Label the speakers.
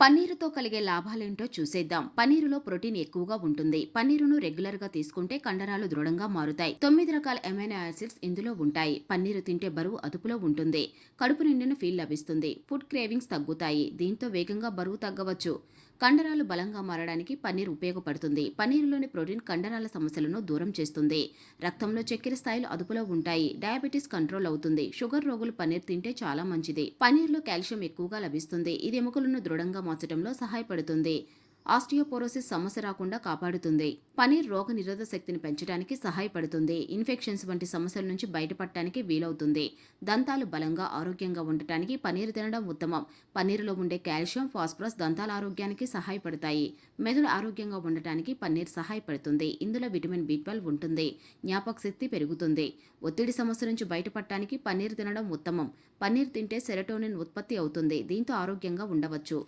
Speaker 1: పన్నీరుతో కలిగే లాభాలేంటో చూసేద్దాం. పన్నీరులో ప్రోటీన్ ఎక్కువగా ఉంటుంది. పన్నీరును రెగ్యులర్గా తీసుకుంటే కండరాలు దృఢంగా మారుతాయి. తొమ్మిది రకాల ఎమైనో యాసిడ్స్ ఇందులో ఉంటాయి. పన్నీరు తింటే బరువు అదుపులో ఉంటుంది. కడుపు నిండిన ఫీల్ లభిస్తుంది. ఫుడ్ క్రేవింగ్స్ తగ్గుతాయి. దీంతో వేగంగా బరువు తగ్గవచ్చు. కండరాలు బలంగా మారడానికి పన్నీర్ ఉపయోగపడుతుంది. పన్నీరులోని ప్రోటీన్ కండరాల సమస్యలను దూరం చేస్తుంది. రక్తంలో చక్కెర స్థాయిలు అదుపులో ఉంటాయి. డయాబెటీస్ కంట్రోల్ అవుతుంది. షుగర్ రోగులు పన్నీర్ తింటే చాలా మంచిది. పన్నీర్లో కాల్షియం ఎక్కువగా లభిస్తుంది. ఇది ఎముకలను దృఢంగా మార్చడంలో సహాయపడుతుంది. ఆస్టియోపోరోసిస్ సమస్య రాకుండా కాపాడుతుంది. పనీర్ రోగ నిరోధ శక్తిని పెంచడానికి సహాయపడుతుంది. ఇన్ఫెక్షన్స్ వంటి సమస్యల నుంచి బయటపడటానికి వీలవుతుంది. దంతాలు బలంగా ఆరోగ్యంగా ఉండటానికి పనీర్ తినడం ఉత్తమం. పన్నీరులో ఉండే కాల్షియం ఫాస్ఫరస్ దంతాల ఆరోగ్యానికి సహాయపడతాయి. మెదడు ఆరోగ్యంగా ఉండటానికి పన్నీర్ సహాయపడుతుంది. ఇందులో విటమిన్ బి ట్వెల్వ్ ఉంటుంది. జ్ఞాపక శక్తి పెరుగుతుంది. ఒత్తిడి సమస్య నుంచి బయటపడటానికి పన్నీర్ తినడం ఉత్తమం. పన్నీర్ తింటే సెరటోనిన్ ఉత్పత్తి అవుతుంది. దీంతో ఆరోగ్యంగా ఉండవచ్చు.